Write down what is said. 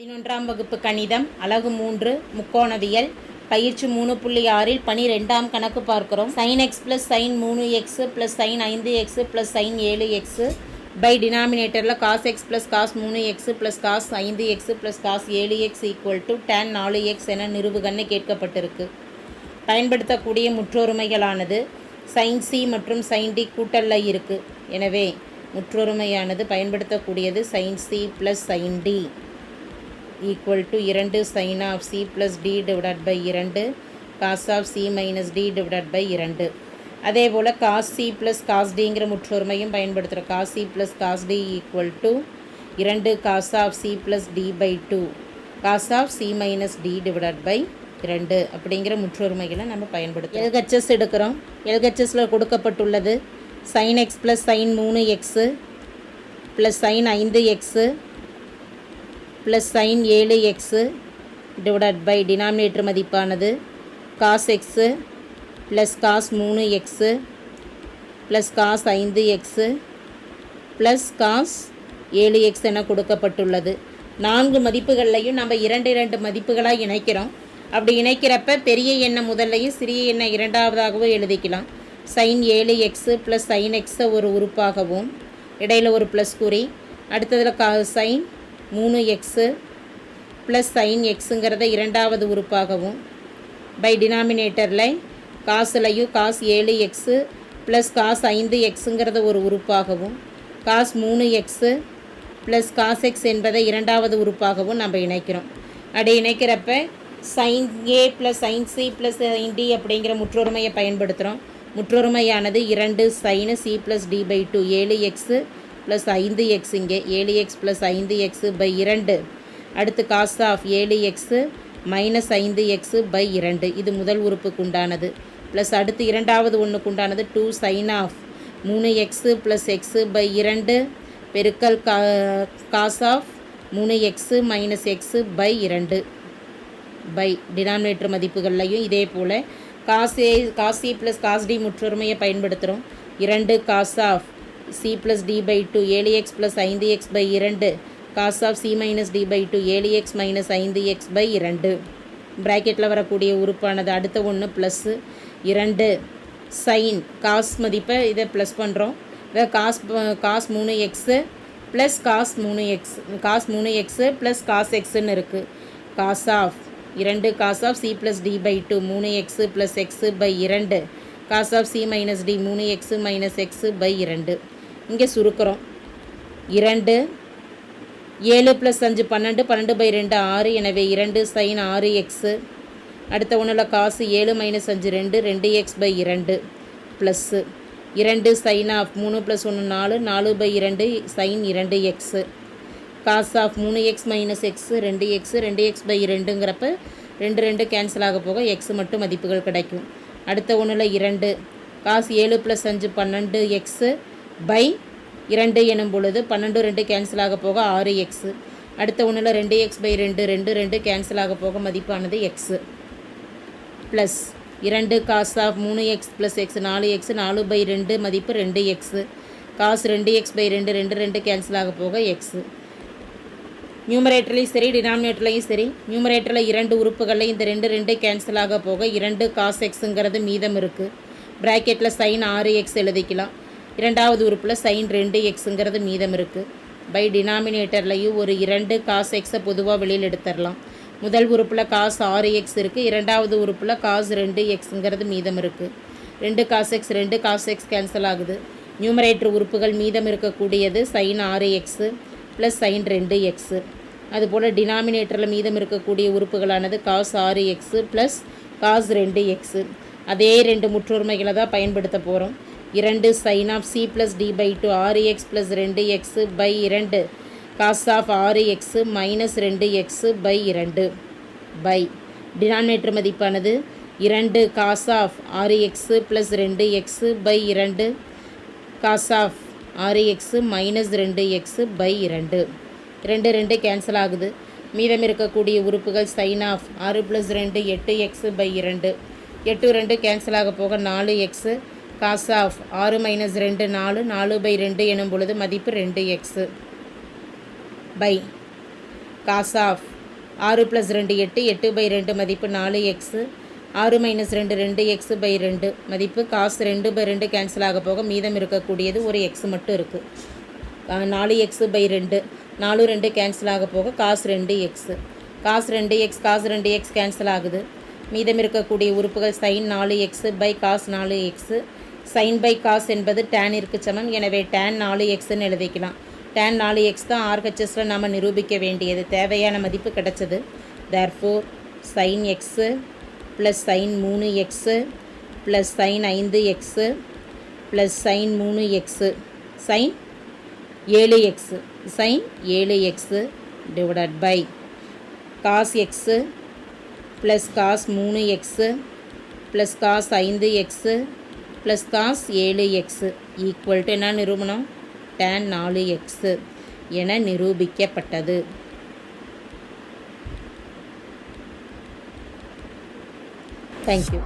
பதினொன்றாம் வகுப்பு கணிதம் அலகு மூன்று முக்கோணவியல் பயிற்சி மூணு புள்ளி ஆறில் பனிரெண்டாம் கணக்கு பார்க்கிறோம். சைன் எக்ஸ் ப்ளஸ் சைன் மூணு எக்ஸு ப்ளஸ் சைன் ஐந்து எக்ஸு ப்ளஸ் சைன் ஏழு எக்ஸு பை டினாமினேட்டரில் காஸ் எக்ஸ் ப்ளஸ் காஸ் மூணு எக்ஸு ப்ளஸ் காஸ் ஐந்து எக்ஸு ப்ளஸ் காஸ் ஏழு எக்ஸ் ஈக்குவல் டு டேன் நாலு எக்ஸ் என நிறுவுகன்னு கேட்கப்பட்டிருக்கு. பயன்படுத்தக்கூடிய முற்றொருமைகளானது சைன் சி மற்றும் சைன் டி கூட்டல்ல இருக்குது எனவே முற்றொருமையானது பயன்படுத்தக்கூடியது sine C plus sine D equal to இரண்டு sine of C plus D divided by இரண்டு cos of C minus D divided by இரண்டு. அதே போல் காஸ் சி ப்ளஸ் காஸ் டிங்கிற முற்றொருமையும் பயன்படுத்துகிறோம் cos C plus cos D equal to இரண்டு cos of C plus D by two cos of C minus D divided by இரண்டு அப்படிங்கிற முற்றொருமைகளை நம்ம பயன்படுத்தும் எல்ஹெச்எஸ் எடுக்கிறோம். எல்ஹெச்எஸில் கொடுக்கப்பட்டுள்ளது. சைன் எக்ஸ் ப்ளஸ் சைன் மூணு எக்ஸு ப்ளஸ் சைன் ஐந்து எக்ஸு ப்ளஸ் சைன் ஏழு எக்ஸு டிவைடட் பை டினாமினேட்டர் மதிப்பானது காஸ் எக்ஸு ப்ளஸ் காஸ் மூணு எக்ஸு ப்ளஸ் காஸ் ஐந்து எக்ஸு ப்ளஸ் காஸ் ஏழு எக்ஸ் என கொடுக்கப்பட்டுள்ளது. நான்கு மதிப்புகள்லையும் நம்ம இரண்டு இரண்டு மதிப்புகளாக இணைக்கிறோம். அப்படி இணைக்கிறப்ப பெரிய எண்ணை முதல்லையும் சிறிய எண்ணை இரண்டாவதாகவும் எழுதிக்கலாம். சைன் ஏழு எக்ஸு ப்ளஸ் சைன் எக்ஸை ஒரு உறுப்பாகவும் இடையில் ஒரு ப்ளஸ் குறி அடுத்ததில் கா சைன் மூணு எக்ஸு ப்ளஸ் சைன் எக்ஸுங்கிறத இரண்டாவது உறுப்பாகவும் பை டினாமினேட்டரில் காசுலையும் காஸ் ஏழு எக்ஸு ப்ளஸ் காஸ் ஐந்து எக்ஸுங்கிறத ஒரு உறுப்பாகவும் காஸ் மூணு எக்ஸு ப்ளஸ் காஸ் எக்ஸ் என்பதை இரண்டாவது உறுப்பாகவும் நம்ம இணைக்கிறோம். அப்படி இணைக்கிறப்ப sine A plus sine C plus sine D அப்படிங்கிற முற்றொருமையை பயன்படுத்துகிறோம் முற்றொருமையானது இரண்டு sine C plus D by two ஏழு எக்ஸு ப்ளஸ் ஐந்து எக்ஸ் இங்கே ஏழு எக்ஸ் ப்ளஸ் ஐந்து எக்ஸு பை இரண்டு. அடுத்து காஸ் ஆஃப் ஏழு எக்ஸு மைனஸ் ஐந்து எக்ஸு பை இரண்டு. இது முதல் உறுப்புக்கு உண்டானது ப்ளஸ் அடுத்து இரண்டாவது ஒன்றுக்கு உண்டானது டூ சைன் ஆஃப் மூணு எக்ஸு ப்ளஸ் எக்ஸு பை இரண்டு. பெருக்கல் கா காஸ் ஆஃப் மூணு எக்ஸு மைனஸ் எக்ஸு பை இரண்டு. பை டினாமினேட்டர் மதிப்புகள்லையும் இதே போல். காசே cos C plus cos D முற்றொருமையை பயன்படுத்துகிறோம் இரண்டு cos of C plus D by two ஏழு எக்ஸ் ப்ளஸ் ஐந்து எக்ஸ் பை இரண்டு cos of C minus D by two ஏழு எக்ஸ் மைனஸ் ஐந்து எக்ஸ் பை இரண்டு. ப்ராக்கெட்டில் வரக்கூடிய உறுப்பானது அடுத்த ஒன்று ப்ளஸ்ஸு இரண்டு. சைன் காஸ் மதிப்பை இதை ப்ளஸ் பண்ணுறோம் இதை காஸ் காஸ் மூணு எக்ஸு ப்ளஸ் காஸ் மூணு எக்ஸ் காஸ் மூணு எக்ஸு ப்ளஸ் காஸ் எக்ஸுன்னு இருக்குது காஸ் ஆஃப் இரண்டு cos of C plus D by two மூணு எக்ஸு ப்ளஸ் எக்ஸு பை இரண்டு. Cos of C minus D மூணு எக்ஸு மைனஸ் எக்ஸு பை இரண்டு. இங்கே சுருக்கிறோம். இரண்டு ஏழு ப்ளஸ் அஞ்சு பன்னெண்டு பன்னெண்டு பை ரெண்டு ஆறு. எனவே இரண்டு சைன் ஆறு எக்ஸு அடுத்த ஒன்றில் காசு ஏழு மைனஸ் அஞ்சு ரெண்டு ரெண்டு எக்ஸ் பை இரண்டு ப்ளஸ்ஸு இரண்டு சைன் ஆஃப் மூணு ப்ளஸ் ஒன்று நாலு நாலு பை இரண்டு சைன் இரண்டு எக்ஸு காசு ஆஃப் மூணு எக்ஸ் மைனஸ் எக்ஸு ரெண்டு எக்ஸு ரெண்டு எக்ஸ் பை ரெண்டுங்கிறப்ப ரெண்டு ரெண்டு கேன்சல் ஆக போக எக்ஸ் மட்டும் மதிப்புகள் கிடைக்கும். அடுத்த ஒன்றில் இரண்டு காசு ஏழு ப்ளஸ் அஞ்சு பன்னெண்டு எக்ஸு பை இரண்டு எனும் பொழுது பன்னெண்டு ரெண்டு கேன்சல் ஆக போக ஆறு எக்ஸு அடுத்த ஒன்றில் ரெண்டு எக்ஸ் பை ரெண்டு ரெண்டு ரெண்டு கேன்சல் ஆக போக மதிப்பானது எக்ஸு ப்ளஸ் இரண்டு காஸ் ஆஃப் மூணு எக்ஸ் ப்ளஸ் எக்ஸ் நாலு எக்ஸ் நாலு பை ரெண்டு மதிப்பு ரெண்டு எக்ஸு காசு ரெண்டு எக்ஸ் பை ரெண்டு ரெண்டு ரெண்டு கேன்சல் ஆக போக எக்ஸு நியூமரேட்டர்லையும் சரி டினாமினேட்டர்லையும் சரி நியூமரேட்டரில் இரண்டு உறுப்புகளில் இந்த ரெண்டு ரெண்டு கேன்சல் ஆக போக இரண்டு காஸ் எக்ஸுங்கிறது மீதம் இருக்குது ப்ராக்கெட்டில் சைன் ஆறு எக்ஸ் எழுதிக்கலாம். இரண்டாவது உறுப்பில் சைன் ரெண்டு எக்ஸுங்கிறது மீதம் இருக்குது பை டினாமினேட்டர்லையும் ஒரு இரண்டு காஸ் எக்ஸை பொதுவாக வெளியில் எடுத்துடலாம் முதல் உறுப்பில் காஸ் ஆறு எக்ஸ் இருக்குது இரண்டாவது உறுப்பில் காஸ் ரெண்டு எக்ஸுங்கிறது மீதம் இருக்குது ரெண்டு காஸ் எக்ஸ் ரெண்டு காஸ் எக்ஸ் கேன்சல் ஆகுது. நியூமரேட்டர் உறுப்புகள் மீதம் இருக்கக்கூடியது சைன் ஆறு எக்ஸு ப்ளஸ் சைன் ரெண்டு எக்ஸு அதுபோல் டினாமினேட்டரில் மீதம் இருக்கக்கூடிய உறுப்புகளானது காஸ் ஆறு எக்ஸு ப்ளஸ் காஸ் ரெண்டு எக்ஸு அதே ரெண்டு முற்றொருமைகளை தான் பயன்படுத்த போகிறோம் இரண்டு sine of C plus D by two ஆறு எக்ஸ் ப்ளஸ் ரெண்டு எக்ஸு பை இரண்டு காஸ் ஆஃப் ஆறு எக்ஸு மைனஸ் ரெண்டு எக்ஸு பை இரண்டு பை டினாமினேட்டர் மதிப்பானது இரண்டு காஸ் ஆஃப் ஆறு எக்ஸு ப்ளஸ் ரெண்டு எக்ஸு பை இரண்டு காஸ் ஆஃப் ஆறு எக்ஸு மைனஸ் ரெண்டு எக்ஸு பை இரண்டு. ரெண்டு ரெண்டு கேன்சல் ஆகுது. மீதம் இருக்கக்கூடிய உறுப்புகள் சைன் ஆஃப் ஆறு ப்ளஸ் ரெண்டு எட்டு எக்ஸு பை இரண்டு எட்டு ரெண்டு கேன்சல் ஆக போக நாலு எக்ஸு காஸ் ஆஃப் ஆறு மைனஸ் ரெண்டு நாலு நாலு பை ரெண்டு எனும் பொழுது மதிப்பு ரெண்டு எக்ஸு பை காஸ் ஆஃப் ஆறு ப்ளஸ் ரெண்டு எட்டு எட்டு பை ரெண்டு மதிப்பு நாலு எக்ஸு ஆறு மைனஸ் ரெண்டு ரெண்டு எக்ஸு பை ரெண்டு மதிப்பு காசு ரெண்டு பை ரெண்டு கேன்சல் ஆக போக மீதம் இருக்கக்கூடியது ஒரு எக்ஸ் மட்டும் இருக்குது நாலு எக்ஸு பை ரெண்டு நாலு ரெண்டு கேன்சல் ஆக போக காசு ரெண்டு எக்ஸு காசு ரெண்டு எக்ஸ் காசு ரெண்டு எக்ஸ் கேன்சல் ஆகுது. மீதம் இருக்கக்கூடிய உறுப்புகள் சைன் நாலு எக்ஸு பை காஸ் நாலு எக்ஸு சைன் பை காஸ் என்பது டேனிற்கு சமம். எனவே டேன் நாலு எக்ஸ்ன்னு எழுதிக்கலாம். டேன் நாலு எக்ஸ் தான் ஆர்ஹெச்எஸில் நாம் நிரூபிக்க வேண்டியது. தேவையான மதிப்பு கிடச்சது. Therefore sine x plus sine மூணு எக்ஸு ப்ளஸ் சைன் ஐந்து எக்ஸு ப்ளஸ் சைன் மூணு எக்ஸு சைன் ஏழு எக்ஸு சைன் ஏழு x divided by cos x plus cos மூணு எக்ஸு ப்ளஸ் காஸ் ஐந்து எக்ஸு ப்ளஸ் காஸ் ஏழு எக்ஸு ஈக்குவல் டு என்ன நிரூபணம்? டேன் நாலு எக்ஸு என நிரூபிக்கப்பட்டது. தேங்க்யூ